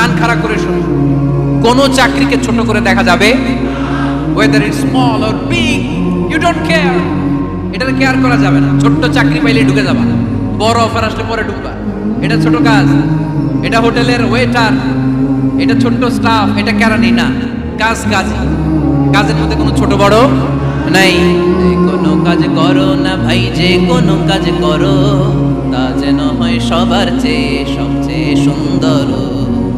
কান খাড়া করে শুনুন। কোন চাকরিকে ছোট করে দেখা যাবে? Whether it small or big you don't care এটার কেয়ার করা যাবে না। ছোট্ট চাকরি পাইলে ঢুকে যাবা। বড় অফার আসলে পরে ঢুকবা। এটা ছোট কাজ। এটা হোটেলের ওয়েটার এটা ছোট্ট স্টাফ এটা কেরানি না। কাজ কাজ কাজের মধ্যে কোনো ছোট বড় নাই। কোনো কাজ করো না ভাই, যে কোনো কাজ করো। তা যেন হয় সবার চেয়ে সবচেয়ে সুন্দর।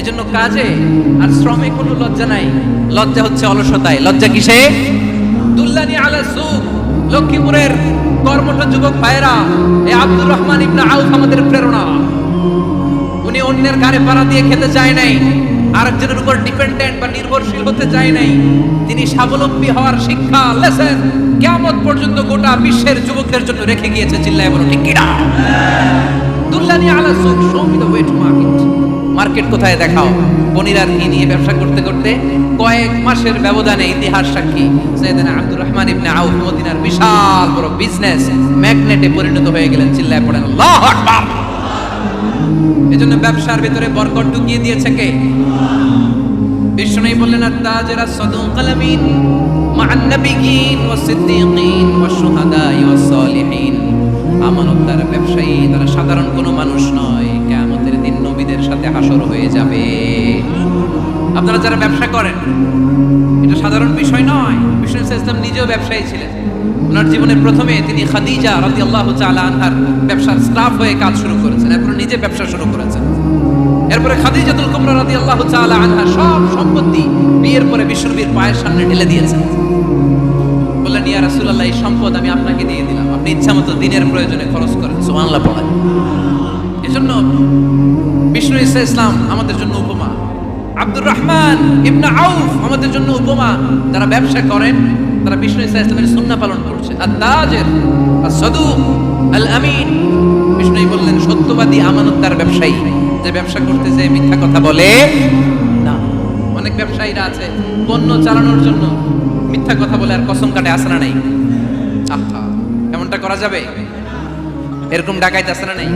এজন্য কাজে আর শ্রমে কোনো লজ্জা নাই। লজ্জা হচ্ছে অলসতায়। লজ্জা কিসে? দুল্লানি আলা সুক লক্ষ্মীপুরের কর্মঠ যুবক ভাইরা এ আব্দুর রহমান ইবনে আউফ আমাদের প্রেরণা। উনি অন্যের ঘাড়ে পাড়া দিয়ে খেতে চায় নাই, আরেকজনের উপর ডিপেন্ডেন্ট বা নির্ভরশীল হতে চায় নাই। তিনি স্বাবলম্বী হওয়ার শিক্ষা, লেসেন কেমন পর্যন্ত গোটা বিশ্বের যুবকদের জন্য রেখে গিয়েছে, চিল্লায় বলো, ঠিক কিনা? দুল্লানি আলা সুক show me the way to market market কোথায় দেখাও? পনির আর ঘি নিয়ে ব্যবসা করতে করতে কয়েক মাসের ব্যবধানে ইতিহাস সাক্ষী। সৈয়দনা আব্দুর রহমান ইবনে আউফ, মদিনার বিশাল বড় বিজনেস ম্যাগনেটে পরিণত হয়ে গেলেন, চিল্লায় পড়েন আকবার! এজন্য ব্যবসার ভিতরে বরকত ঢুকিয়ে দিয়েছে কে? বিষ্ণু বললেন, আত্তাজরা সাদুক আলামিন মা'আন নাবিয়িন ওয়াস সিদ্দিকিন ওয়াস শুহাদাই ওয়াস সালিহিন। আমানতদার ব্যবসায়ী, তারা সাধারণ কোনো মানুষ নয়। সাথে হাসর হয়ে যাবে। আপনারা যারা ব্যবসা করেন, এটা সাধারণ বিষয় নয়। বিষ্ণু ইসলাম নিজেও ব্যবসায়ী ছিলেন। ওনার জীবনের প্রথমে তিনি খাদিজা রাদিয়াল্লাহু তাআলা আনহার ব্যবসার স্টাফ হয়ে কাজ শুরু করেছেন। এরপর নিজে ব্যবসা শুরু করেছেন। এরপরে খাদিজাতুল কুবরা রাদিয়াল্লাহু তাআলা আনহা সব সম্পত্তি বিয়ের পরে বিশ্বনবীর পায়ের সামনে ঢেলে দিয়েছেন। বললেন, ইয়া রাসূলুল্লাহ, এই সম্পদ আমি আপনাকে দিয়ে দিলাম। আপনি ইচ্ছামতো দিনের প্রয়োজনে খরচ করেন। পড়েন এজন্য বিষ্ণু ইসা ইসলাম আমাদের জন্য উপমা। আব্দুর রহমান ইবনে আউফ আমাদের জন্য উপমা। যারা ব্যবসা করেন, তারা বিষ্ণু ইসা ইসলামের সুন্নাহ পালন করছে। আর তাজের, আর সদুক, আল আমিন বিষ্ণু বললেন, সত্যবাদী আমানতদার ব্যবসায়ী, যে ব্যবসা করতে যে মিথ্যা কথা বলে, না। অনেক ব্যবসায়ীরা আছে, পণ্য চালানোর জন্য মিথ্যা কথা বলে আর কসম কাটে আসনা নাই। আহা, এমনটা করা যাবে? এরকম ডাকাইতে আসে না নাই?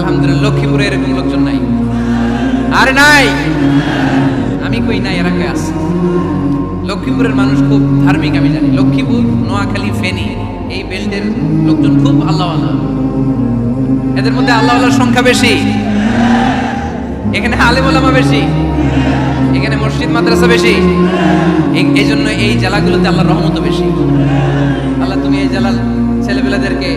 আলহামদুলিল্লাহ লক্ষ্মীপুরে এরকম লোকজন নাই। আরে নাই। আমি কই নাই এরা কই আছে। লক্ষ্মীপুরের মানুষ খুব ধার্মিক, আমি জানি। লক্ষ্মীপুর, নোয়াখালী, ফেনী, এই বেল্টের লোকজন খুব আল্লাহ আল্লাহ এদের মধ্যে আল্লাহওয়ালার সংখ্যা বেশি। এখানে আলেম বেশি। এখানে মসজিদ, মাদ্রাসা বেশি। এই- জন্য এই জেলাগুলোতে আল্লাহর রহমত বেশি। আল্লাহ তুমি এই জেলার ছেলেপেলেদেরকে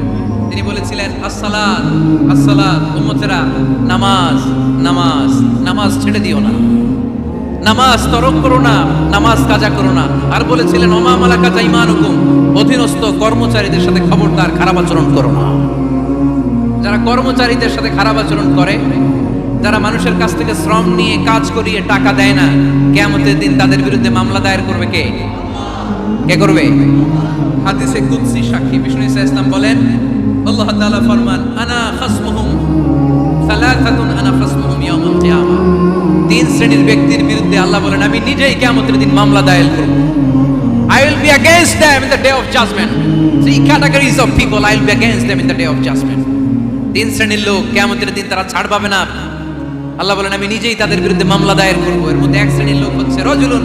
তিনি বলেছিলেন, আসসালাত আসসালাত, উম্মতেরা, নামাজ নামাজ নামাজ ছেড়ে দিও না। নামাজ তরক করো না, নামাজ কাজা করো না। আর বলেছিলেন, ওমা মালাকা জাইমান হুকুম অধীনস্থ কর্মচারীদের সাথে খবরদার খারাপ আচরণ করো না। যারা কর্মচারীদের সাথে খারাপ আচরণ করে, যারা মানুষের কাছ থেকে শ্রম নিয়ে কাজ করিয়ে টাকা দেয় না কেমতের দিন তাদের বিরুদ্ধে মামলা দায়ের করবে কে? কে করবে? হাদিসে কুদসি সাক্ষী। বিষ্ণু ইসা ইসলাম বলেন আল্লাহ তাআলা ফরমান, আনা খাসমুহুম, সালাসাতুন আনা খাসমুহুম ইয়াউমাল কিয়ামা। তিন শ্রেণির ব্যক্তির বিরুদ্ধে আল্লাহ বলেন, আমি নিজেই কিয়ামতের দিন মামলা দায়ের করব। I will be against them in the day of judgment. Three categories of people, I will be against them in the day of judgment. তিন শ্রেণির লোক কেমতের দিন তারা ছাড় পাবে না। আল্লাহ বলেন, আমি নিজেই তাদের বিরুদ্ধে মামলা দায়ের করব। এর মধ্যে এক শ্রেণির লোক হচ্ছে রজুলুন।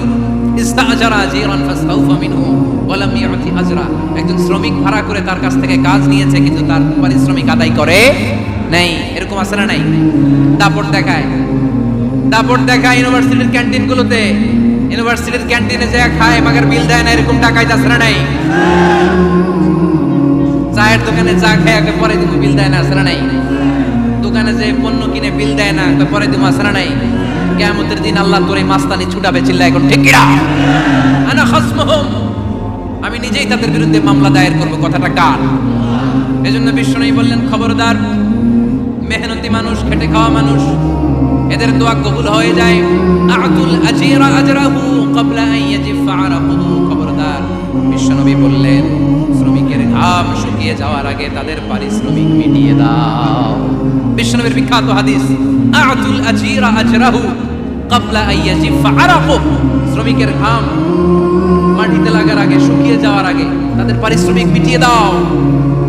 ইস্তাআজারা জিরান ফাসতাউফা মিনহু ওয়া লাম ইয়াতি আজরা। একজন শ্রমিক ভাড়া করে তার কাছ থেকে কাজ নিয়েছে, কিন্তু তার পারিশ্রমিক আদায় করে নাই। এরকম আছে না নাই? দাপট দেখায়। দাপট দেখায় ইউনিভার্সিটির ক্যান্টিনগুলোতে। ইউনিভার্সিটির ক্যান্টিনে যে খায়, মাগার বিল দেয় না, এরকম টাকায় আছে না নাই? চায়ের দোকানে চা খেয়ে আগে পরে তুমি বিল দেয় না আসরা নাই? দোকানে যে পণ্য কিনে বিল দেয় না পরে তুমি আসরা নাই? কেমতের দিন আল্লাহ তোর এই মাস্তানি ছুটাবে, চিল্লা এখন, ঠিক আমি নিজেই তাদের বিরুদ্ধে মামলা দায়ের করব, কথাটা কার? এজন্য বিষ্ণু বললেন, খবরদার, মেহনতি মানুষ, খেটে খাওয়া মানুষ, এদের দোয়া কবুল হয়ে যায়। আতুল আজিরা আজরাহু খবরদার বিশ্বনবী বললেন, শ্রমিকের ঘাম শুকিয়ে যাওয়ার আগে তাদের পারিশ্রমিক মিটিয়ে দাও। বিশ্বনবীর বিখ্যাত হাদিস, আতুল আজিরা আজরাহু ক্বাবলা আন ইয়াজিফা শ্রমিকের ঘাম মাটিতে লাগার আগে, শুকিয়ে যাওয়ার আগে তাদের পারিশ্রমিক মিটিয়ে দাও।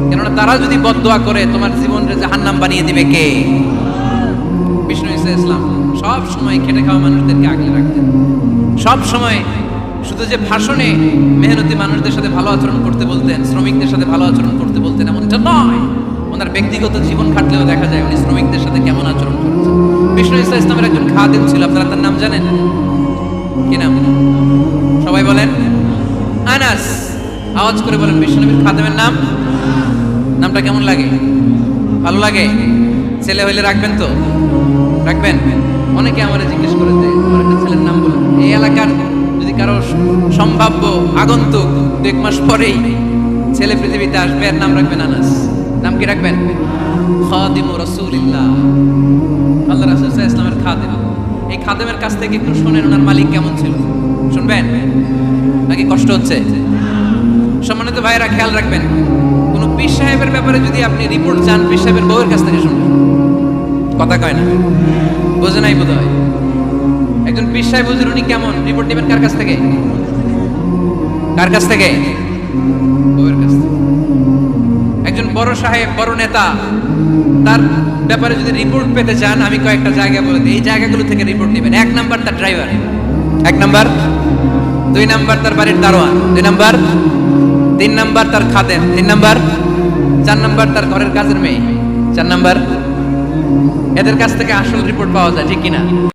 কেননা তারা যদি বদদোয়া করে, তোমার জীবনকে জাহান্নাম বানিয়ে দিবে কে? বিষ্ণু ইসা ইসলাম সব সময় খেটে খাওয়া মানুষদেরকে আগলে রাখতেন। সব সময় শুধু যে ভাষণে মেহনতি মানুষদের সাথে ভালো আচরণ করতে বলতেন, শ্রমিকদের সাথে ভালো আচরণ করতে বলতেন, এমনটা নয়। ওনার ব্যক্তিগত জীবন খাটলেও দেখা যায় উনি শ্রমিকদের সাথে কেমন আচরণ করেছেন। বিষ্ণু ইসা ইসলামের একজন খাদেম ছিল, আপনারা তার নাম জানেন? কি নাম? সবাই বলেন? আনাস। আওয়াজ করে বলেন বিষ্ণুনবীর খাদেমের নাম? নামটা কেমন লাগে? ভালো লাগে? ছেলে হইলে রাখবেন তো? রাখবেন? অনেকে আমার জিজ্ঞেস করে যে আমার একটা ছেলের নাম বলুন এই এলাকার যদি কারও সম্ভাব্য আগন্তুক দু এক মাস পরেই ছেলে পৃথিবীতে আসবে আর নাম রাখবেন আনাস। নাম কি রাখবেন? খাদিম রসুলিল্লাহ। আল্লাহ রাসুল ইসলামের খাদেম। এই খাদেমের কাছ থেকে একটু শোনেন, ওনার মালিক কেমন ছিল? শুনবেন? নাকি কষ্ট হচ্ছে? সম্মানিত ভাইরা খেয়াল রাখবেন, কোন পীর সাহেবের ব্যাপারে যদি আপনি রিপোর্ট চান, পীর সাহেবের বউয়ের কাছ থেকে শুনবেন কথা কয় না? বোঝে নাই বোধ হয় একজন পীর সাহেব, হুজুর, উনি কেমন? রিপোর্ট নেবেন কার কাছ থেকে? কার কাছ থেকে? বউয়ের কাছ থেকে। বড় সাহেব, বড় নেতা, তার ব্যাপারে যদি রিপোর্ট পেতে চান, আমি কয়েকটা জায়গা বলে দিই। এই জায়গাগুলো থেকে রিপোর্ট নেবেন। এক নাম্বার তার ড্রাইভার এক নাম্বার। দুই নাম্বার তার বাড়ির দারোয়ান। দুই নাম্বার। তিন নাম্বার তার খাদেম। তিন নাম্বার। চার নাম্বার তার ঘরের কাজের মেয়ে। চার নাম্বার। এদের কাছ থেকে আসল রিপোর্ট পাওয়া যায়, ঠিক কিনা?